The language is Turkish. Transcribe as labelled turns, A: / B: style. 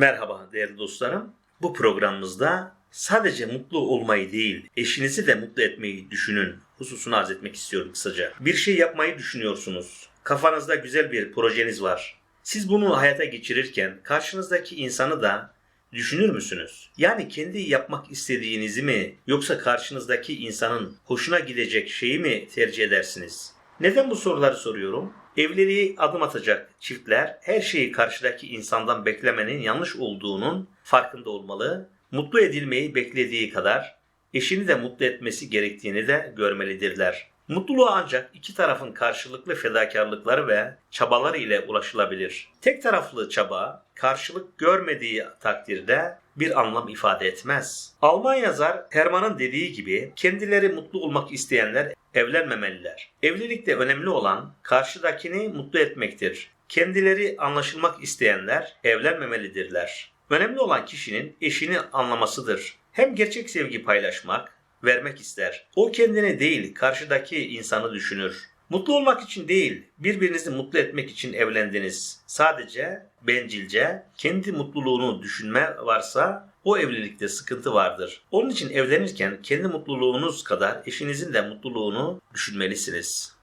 A: Merhaba değerli dostlarım. Bu programımızda sadece mutlu olmayı değil, eşinizi de mutlu etmeyi düşünün hususunu arz etmek istiyorum kısaca. Bir şey yapmayı düşünüyorsunuz. Kafanızda güzel bir projeniz var. Siz bunu hayata geçirirken karşınızdaki insanı da düşünür müsünüz? Yani kendi yapmak istediğinizi mi yoksa karşınızdaki insanın hoşuna gidecek şeyi mi tercih edersiniz? Neden bu soruları soruyorum? Evliliğe adım atacak çiftler her şeyi karşıdaki insandan beklemenin yanlış olduğunun farkında olmalı. Mutlu edilmeyi beklediği kadar eşini de mutlu etmesi gerektiğini de görmelidirler. Mutluluğa ancak iki tarafın karşılıklı fedakarlıkları ve çabaları ile ulaşılabilir. Tek taraflı çaba karşılık görmediği takdirde bir anlam ifade etmez. Alman yazar Hermann'ın dediği gibi kendileri mutlu olmak isteyenler evlenmemeliler. Evlilikte önemli olan karşıdakini mutlu etmektir. Kendileri anlaşılmak isteyenler evlenmemelidirler. Önemli olan kişinin eşini anlamasıdır. Hem gerçek sevgi paylaşmak, vermek ister. O kendini değil, karşıdaki insanı düşünür. Mutlu olmak için değil, birbirinizi mutlu etmek için evlendiniz. Sadece bencilce kendi mutluluğunu düşünme varsa o evlilikte sıkıntı vardır. Onun için evlenirken kendi mutluluğunuz kadar eşinizin de mutluluğunu düşünmelisiniz.